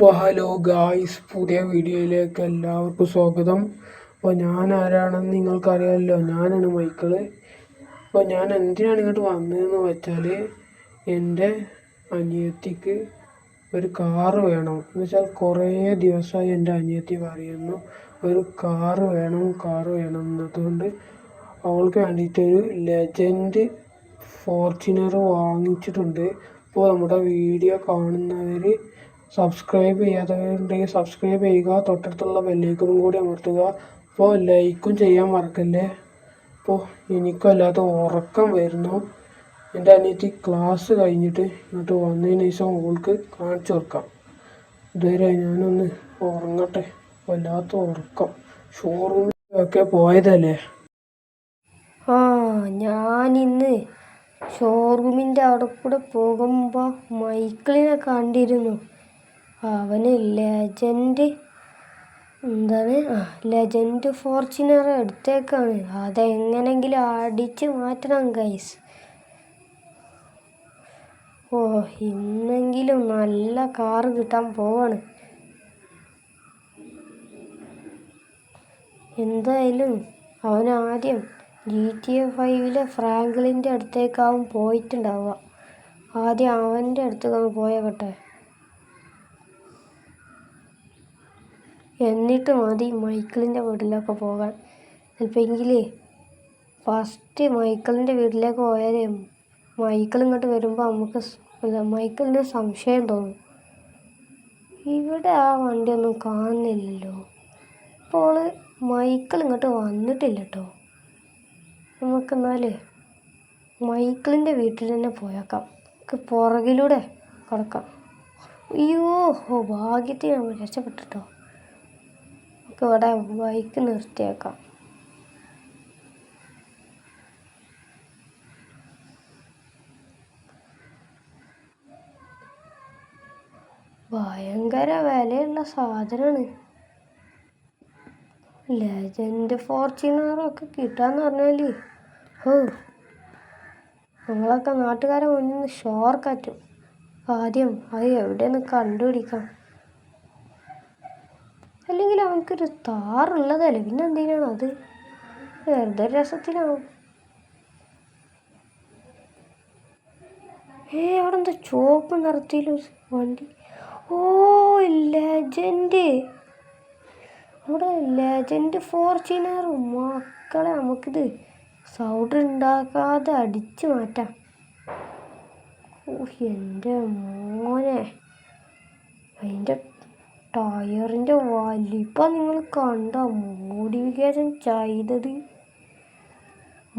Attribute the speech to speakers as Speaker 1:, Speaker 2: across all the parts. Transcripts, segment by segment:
Speaker 1: അപ്പോൾ hello guys പുതിയ വീഡിയോയിലേക്ക് എല്ലാവർക്കും സ്വാഗതം. അപ്പോൾ ഞാൻ ആരാണെന്ന് നിങ്ങൾക്കറിയാമല്ലോ. ഞാനാണ് മൈക്കിൾ. അപ്പോൾ ഞാൻ എന്തിനാണ് ഇങ്ങോട്ട് വന്നതെന്ന് വെച്ചാൽ എന്റെ അനിയത്തിക്ക് ഒരു കാറ് വേണം. എന്ന് വെച്ചാൽ കുറേ ദിവസമായി എന്റെ അനിയത്തി പറയുന്നു ഒരു കാറ് വേണം കാറ് വേണം എന്നതുകൊണ്ട് അവൾക്ക് വേണ്ടിയിട്ടൊരു ലെജൻഡ് ഫോർച്യൂണർ വാങ്ങിച്ചിട്ടുണ്ട്. അപ്പോൾ നമ്മുടെ വീഡിയോ കാണുന്നവർ സബ്സ്ക്രൈബ് ചെയ്യാത്തവരുണ്ടെങ്കിൽ സബ്സ്ക്രൈബ് ചെയ്യുക. തൊട്ടടുത്തുള്ള ബെല്ലൈക്കണും കൂടി അമർത്തുക. അപ്പോൾ ലൈക്കും ചെയ്യാൻ മറക്കല്ലേ? അപ്പോൾ എനിക്കും അല്ലാത്ത ഉറക്കം വരുന്നു. എന്റെ അനിയത്തി ക്ലാസ് കഴിഞ്ഞിട്ട് ഇങ്ങോട്ട് വന്നതിന് ശേഷം ഓൾക്ക് കാണിച്ചു കൊടുക്കാം. ഇതുവരെ ഞാനൊന്ന് ഉറങ്ങട്ടെ. വല്ലാത്ത ഉറക്കം. ഷോറൂമിലൊക്കെ പോയതല്ലേ?
Speaker 2: ആ ഞാനിന്ന് ഷോറൂമിന്റെ അവിടെ കൂടെ പോകുമ്പോൾ മൈക്കിളിനെ കണ്ടിരുന്നു. അവന് ലെജൻഡ് എന്താണ്? Legend Fortuner എടുത്തേക്കാണ്. അതെങ്ങനെങ്കിലും അടിച്ച് മാറ്റണം ഗൈസ് ഓ ഇന്നെങ്കിലും നല്ല കാറ് കിട്ടാൻ പോവാണ്. എന്തായാലും അവൻ ആദ്യം ജി ടി എ ഫൈവിലെ ഫ്രാങ്ക്ലിന്റെ അടുത്തേക്കാവും പോയിട്ടുണ്ടാവുക. ആദ്യം അവന്റെ അടുത്തേക്കാണ് പോയവട്ടെ എന്നിട്ട് മതി മൈക്കിളിന്റെ വീട്ടിലൊക്കെ പോകാൻ. ചിലപ്പോൾ ഫസ്റ്റ് മൈക്കിളിന്റെ വീട്ടിലേക്ക് പോയാലേ മൈക്കിൾ ഇങ്ങോട്ട് വരുമ്പോൾ നമുക്ക് മൈക്കിളിന്റെ സംശയം തോന്നും. ഇവിടെ ആ വണ്ടിയൊന്നും കാണുന്നില്ലല്ലോ. അപ്പോൾ മൈക്കിൾ ഇങ്ങോട്ട് വന്നിട്ടില്ല കേട്ടോ നമുക്കെന്നാൽ മൈക്കിളിന്റെ വീട്ടിൽ തന്നെ പോയേക്കാം. നമുക്ക് പുറകിലൂടെ കിടക്കാം. അയ്യോ ഭാഗ്യത്തെ നമ്മൾ രക്ഷപ്പെട്ടിട്ടോ. നമുക്ക് ഇവിടെ ബൈക്ക് നിർത്തിയേക്കാം. ഭയങ്കര വിലയുള്ള സാധനമാണ്. ലെജൻഡ് ഫോർച്യൂണറൊക്കെ കിട്ടാന്ന് പറഞ്ഞാൽ ഓ നിങ്ങളൊക്കെ നാട്ടുകാരെ മുന്നിൽ നിന്ന് ഷോർ ആദ്യം അത് എവിടെയെന്ന് കണ്ടുപിടിക്കാം. അല്ലെങ്കിൽ അവനക്കൊരു താറുള്ളതല്ലേ? പിന്നെ എന്തിനാണ് അത്? വെറുതെ രസത്തിനാവും ഏ അവിടെ എന്താ ചുവപ്പ് നിറത്തിയില്ല വണ്ടി? ഓ ലെജൻഡ്. അവിടെ ലെജൻഡ് ഫോർച്യൂണർ മക്കളെ നമുക്കിത് സൗണ്ട് ഉണ്ടാക്കാതെ അടിച്ചു മാറ്റാം. ഓ എന്റെ മോനെ. അതിന്റെ ടയറിന്റെ വലിപ്പം നിങ്ങൾ കണ്ട മോഡിഫിക്കേഷൻ ചെയ്തത്.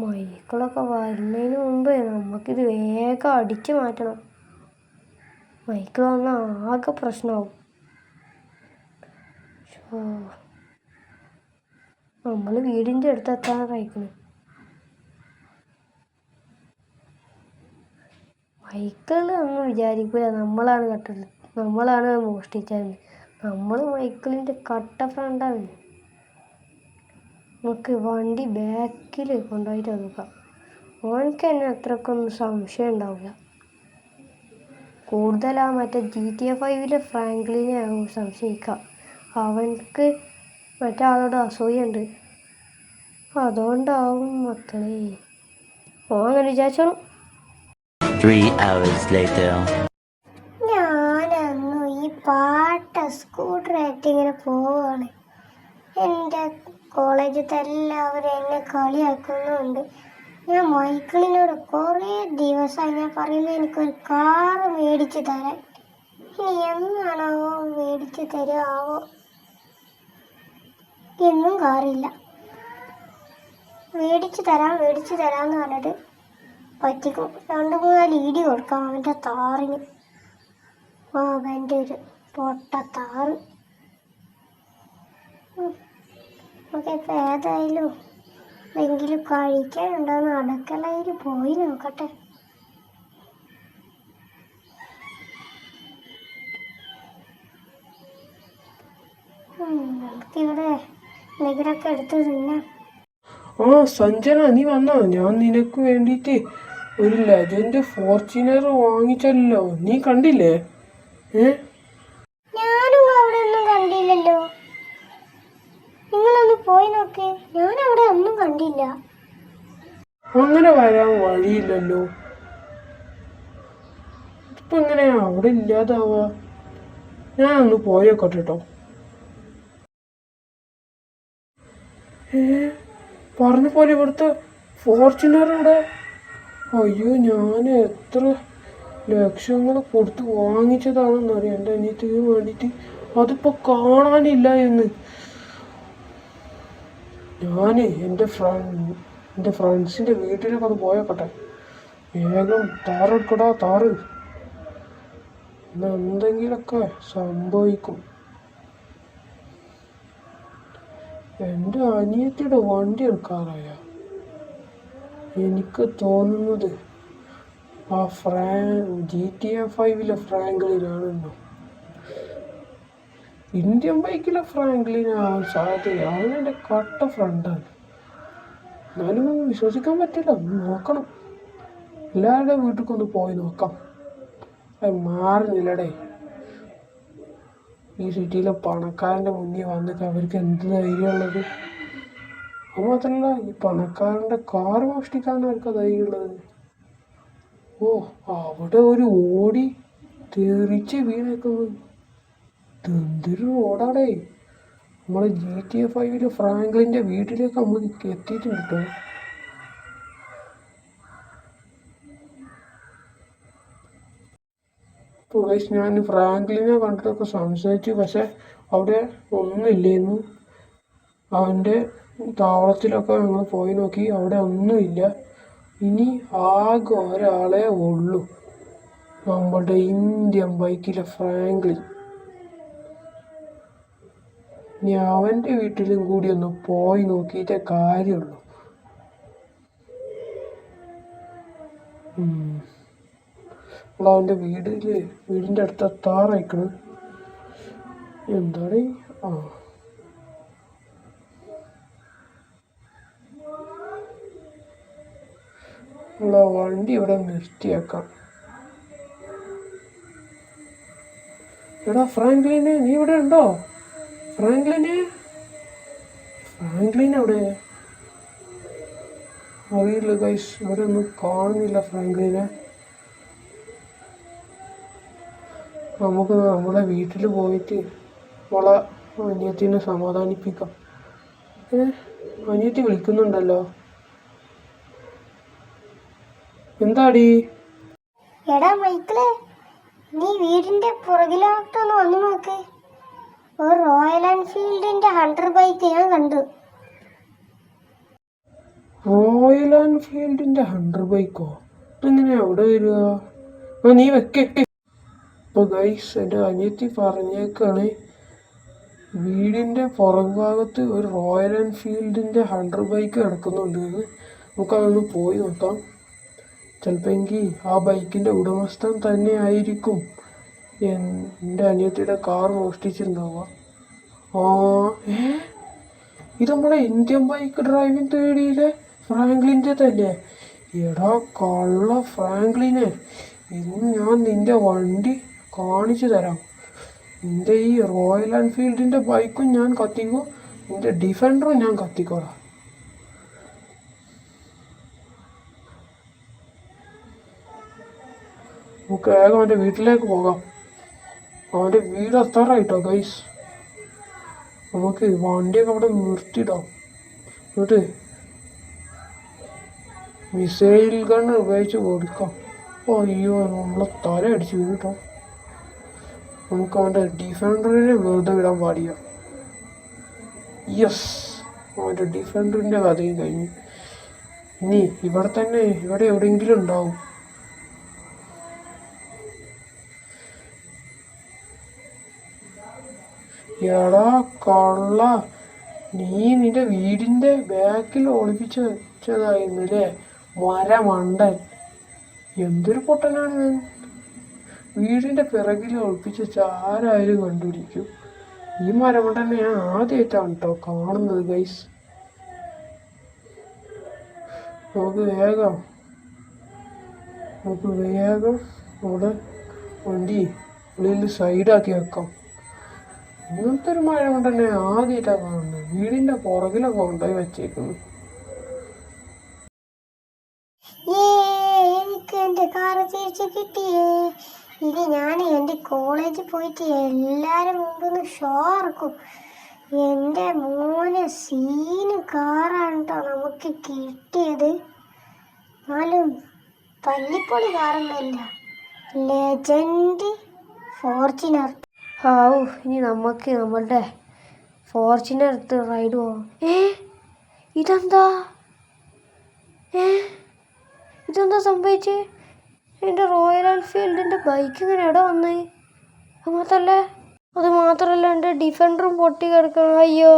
Speaker 2: മൈക്കിളൊക്കെ വരുന്നതിന് മുമ്പ് നമുക്കിത് വേഗം അടിച്ചു മാറ്റണം. മൈക്കിൾ വന്നാൽ ആകെ പ്രശ്നമാവും നമ്മൾ വീടിന്റെ അടുത്ത് എത്താറായിക്കുന്നു മൈക്കിൾ ഒന്നും വിചാരിക്കില്ല നമ്മളാണ് കട്ടത് നമ്മളാണ് മോഷ്ടിച്ചത് നമ്മൾ മൈക്കിളിന്റെ കട്ട ഫ്രണ്ടാണ്. നമുക്ക് വണ്ടി ബാക്കിൽ കൊണ്ടുപോയിട്ട് നോക്കാം ഓനക്ക് തന്നെ അത്രക്കൊന്നും സംശയം ഉണ്ടാവില്ല. കൂടുതലാ മറ്റേ ജി ടി എ ഫൈവിലെ ഫ്രാങ്ക്ലിനെ ആവും സംശയിക്കുക അവൻക്ക് മറ്റേ ആളോട് അസൂയുണ്ട്. അതുകൊണ്ടാവും മക്കളെ. ഓ അങ്ങനെ വിചാരിച്ചോളൂ.
Speaker 3: Hours later.
Speaker 2: പാട്ട സ്കൂട്ടറായിട്ട് ഇങ്ങനെ പോവുകയാണ് എന്റെ കോളേജിലത്തെ എല്ലാവരും എന്നെ കളിയാക്കുന്നുണ്ട്. ഞാൻ മൈക്കിളിനോട് കുറേ ദിവസമായി ഞാൻ പറയുന്നത് എനിക്കൊരു കാറ് മേടിച്ച് തരാൻ. ഇനി എന്നാണാവോ മേടിച്ച് തരുമാവോ എന്നും കാറില്ല. മേടിച്ച് തരാം മേടിച്ച് തരാമെന്ന് പറഞ്ഞിട്ട് പറ്റിക്കും. രണ്ട് മൂന്നാൽ ഇടി കൊടുക്കാം അവന്റെ താറിന് ആ പൊട്ടത്താറ്. താറ് നമുക്കിപ്പോൾ ഏതായാലും എന്തെങ്കിലും കഴിക്കാനുണ്ടോയെന്ന് അടുക്കളയിൽ പോയി നോക്കട്ടെ. നമുക്കിവിടെ എന്തെങ്കിലുമൊക്കെ എടുത്ത് തിന്നാം.
Speaker 1: ആ സഞ്ജന നീ വന്നോ? ഞാൻ നിനക്ക് വേണ്ടിയിട്ട് ഒരു ലെജൻഡ് ഫോർച്യൂണർ വാങ്ങിച്ചല്ലോ. നീ കണ്ടില്ലേ?
Speaker 2: ഞാനും അവിടെ ഒന്നും കണ്ടില്ലല്ലോ. നിങ്ങളൊന്ന് പോയി നോക്ക്. ഞാൻ അവിടെ ഒന്നും കണ്ടില്ല.
Speaker 1: അങ്ങനെ വരാൻ വഴിയില്ലല്ലോ. ഇപ്പൊ ഇങ്ങനെ അവിടെ ഇല്ലാതാവാ? ഞാൻ ഒന്ന് പോയേക്കോട്ടെ കേട്ടോ പറഞ്ഞ പോലെ ഇവിടുത്തെ ഫോർച്യൂണർ അവിടെ അയ്യോ ഞാൻ എത്ര ലക്ഷങ്ങൾ കൊടുത്ത് വാങ്ങിച്ചതാണെന്നറിയാം എന്റെ അനിയത്തിന് വേണ്ടിയിട്ട്? അതിപ്പോ കാണാനില്ല എന്ന്. ഞാൻ എന്റെ ഫ്രണ്ട് എന്റെ ഫ്രണ്ട്സിന്റെ വീട്ടിലൊക്കെ ഒന്ന് പോയേക്കട്ടെ വേഗം താറെടുക്കടാ താറ് എന്തെങ്കിലൊക്കെ സംഭവിക്കും. എന്റെ അനിയത്തിയുടെ വണ്ടി എടുക്കാറായ. എനിക്ക് തോന്നുന്നത് ആ ഫ്രാ ജി ടി എ ഫൈവിലെ ഫ്രാങ്ക്ലിനാണല്ലോ ഇന്ത്യൻ ബൈക്കിലെ ഫ്രാങ്ക്ലിനാവാൻ സാധ്യത അവനെന്റെ കട്ട ഫ്രണ്ടാണ് എന്നാലും വിശ്വസിക്കാൻ പറ്റില്ല നോക്കണം. എല്ലാവരുടെ വീട്ടിലേക്കൊന്ന് പോയി നോക്കാം. അത് മാറുന്നില്ലടേ. ഈ സിറ്റിയിലെ പണക്കാരന്റെ മുന്നിൽ വന്നിട്ട് അവർക്ക് എന്ത് ധൈര്യമുള്ളത് അത് മാത്രമല്ല ഈ പണക്കാരന്റെ കാർ മോഷ്ടിക്കാൻ അവർക്ക് ധൈര്യമുള്ളത് ഓ അവിടെ ഒരു ഓടി തെറിച്ച് വീണേക്കുന്നത് എന്തൊരു റോഡാടേ. നമ്മളെ ജി ടി എ ഫൈവിൽ ഫ്രാങ്ക്ലിന്റെ വീട്ടിലേക്ക് നമ്മൾ എത്തിയിട്ടുണ്ട് കേട്ടോ ഇപ്പോൾ ഗൈസ് ഞാൻ ഫ്രാങ്ക്ലിനെ കണ്ടിട്ടൊക്കെ സംസാരിച്ചു പക്ഷെ അവിടെ ഒന്നുമില്ലായിരുന്നു അവന്റെ താവളത്തിലൊക്കെ ഞങ്ങൾ പോയി നോക്കി. അവിടെ ഒന്നുമില്ല. ഇനി ആകെ ഒരാളെ ഉള്ളൂ. നമ്മുടെ ഇന്ത്യൻ ബൈക്കിലെ ഫ്രാങ്ക്ലിൻ. ഇനി അവന്റെ വീട്ടിലും കൂടി ഒന്ന് പോയി നോക്കിയിട്ടേ കാര്യമുള്ളൂ. അവന്റെ വീടിൽ വീടിന്റെ അടുത്ത് എത്താറായിക്കണ് എന്താണ് ആ. ഉള്ള വണ്ടി ഇവിടെ നിർത്തിയേക്കാം. എടാ ഫ്രാങ്ക്ലിനെ നീ ഇവിടെ ഉണ്ടോ? ഫ്രാങ്ക്ലിനെ? ഫ്രാങ്ക്ലിൻ അവിടെ അറിയില്ല ഗൈസ് ഇവിടെ ഒന്നും കാണുന്നില്ല ഫ്രാങ്ക്ലിനെ. നമുക്ക് നമ്മുടെ വീട്ടിൽ പോയിട്ട് നമ്മളെ അനിയത്തിനെ സമാധാനിപ്പിക്കാം. ഏ? അനിയത്തി വിളിക്കുന്നുണ്ടല്ലോ. എന്താടി?
Speaker 2: എടാ മൈക്കിളെ നീ വീടിന്റെ പുറകിലോട്ടൊന്ന് വന്നു നോക്ക്. ഒരു റോയൽ എൻഫീൽഡിന്റെ ഹൺഡ്രഡ് ബൈക്ക് ഞാൻ കണ്ടു.
Speaker 1: റോയൽ എൻഫീൽഡിന്റെ ഹൺഡ്രഡ് ബൈക്കോ എങ്ങനെ അവിടെ വരിക? ആ നീ വെക്കട്ടെ ഇപ്പൊ ഗൈസ് എന്റെ അനിയത്തി പറഞ്ഞേക്കാണ് വീടിന്റെ പുറം ഭാഗത്ത് ഒരു റോയൽ എൻഫീൽഡിന്റെ ഹൺഡ്രഡ് ബൈക്ക് കിടക്കുന്നുണ്ട് നമുക്ക് നമുക്കതൊന്ന് പോയി നോക്കാം. ചിലപ്പോൾ എങ്കിൽ ആ ബൈക്കിന്റെ ഉടമസ്ഥൻ തന്നെ ആയിരിക്കും. എൻ- എന്റെ അനിയത്തിയുടെ കാർ മോഷ്ടിച്ചിട്ടുണ്ടാവുക ആ ഏ? ഇത് നമ്മുടെ ഇന്ത്യൻ ബൈക്ക് ഡ്രൈവിംഗ് തേടിയിലെ ഫ്രാങ്ക്ലിന്റെ തന്നെ. എടാ കള്ള ഫ്രാങ്ക്ലിനെ. ഇന്ന് ഞാൻ നിന്റെ വണ്ടി കാണിച്ചു തരാം. നിന്റെ ഈ റോയൽ എൻഫീൽഡിന്റെ ബൈക്കും ഞാൻ കത്തിക്കും? നിന്റെ ഡിഫൻഡറും ഞാൻ കത്തിക്കോളാം നമുക്ക് വേഗം അവന്റെ വീട്ടിലേക്ക് പോകാം. അവന്റെ വീട് അത്താറായിട്ടോ ഗൈസ് നമുക്ക് വണ്ടിയൊക്കെ അവിടെ നിർത്തിയിടാം. എന്നിട്ട് മിസൈൽ ഗൺ ഉപയോഗിച്ച് കൊടുക്കാം അയ്യോ നമ്മളെ തല അടിച്ച് വീട്ടോ നമുക്ക് അവന്റെ ഡിഫൻഡറിനെ വെറുതെ വിടാൻ പാടില്ല. യെസ് അവന്റെ ഡിഫൻഡറിന്റെ കഥയും കഴിഞ്ഞു. ഇനി ഇവിടെ തന്നെ ഇവിടെ എവിടെയെങ്കിലും ഉണ്ടാവും. എടാ കൊള്ള. നീ നിന്റെ വീടിന്റെ ബാക്കിൽ ഒളിപ്പിച്ച് വെച്ചതായിരുന്നു അല്ലേ മരമണ്ടൻ. എന്തൊരു പൊട്ടനാണ് ഞാൻ വീടിന്റെ പിറകിൽ ഒളിപ്പിച്ച് വെച്ച ആരായാലും കണ്ടുപിടിക്കും. ഈ മരമണ്ടനെ ഞാൻ ആദ്യമായിട്ടാണ് കേട്ടോ കാണുന്നത് ഗൈസ് നമുക്ക് വേഗം നമുക്ക് വേഗം അവിടെ വണ്ടി ഉള്ളിൽ സൈഡാക്കി വെക്കാം. ഇങ്ങനത്തെ ഒരു മഴ കൊണ്ട് തന്നെ ആദ്യമായിട്ടാണ് കാണുന്നത് വീടിന്റെ പുറകിലൊക്കെ കൊണ്ടുപോയി വെച്ചേക്കുന്നു.
Speaker 3: എനിക്ക് എന്റെ കാറ് തിരിച്ച് കിട്ടിയേ. ഇനി ഞാൻ എന്റെ കോളേജിൽ പോയിട്ട് എല്ലാവരും മുമ്പൊന്ന് ഷോ ഇറക്കും എന്റെ മോന് സീന് കാറാണ് കേട്ടോ നമുക്ക് കിട്ടിയത്. എന്നാലും പള്ളിപ്പൊളി കാറൊന്നുമില്ല. Legend Fortuner. ഹാവു ഇനി നമുക്ക് നമ്മളുടെ ഫോർച്യൂണർ എടുത്ത് റൈഡ് പോകാം ഏ? ഇതെന്താ? ഏ? ഇതെന്താ സംഭവിച്ചേ? എന്റെ റോയൽ എൻഫീൽഡിന്റെ ബൈക്ക് ഇങ്ങനെ എവിടെ വന്നേ? അത് മാത്രമല്ല അത് മാത്രമല്ല എന്റെ ഡിഫൻഡറും പൊട്ടി കിടക്കണം. അയ്യോ.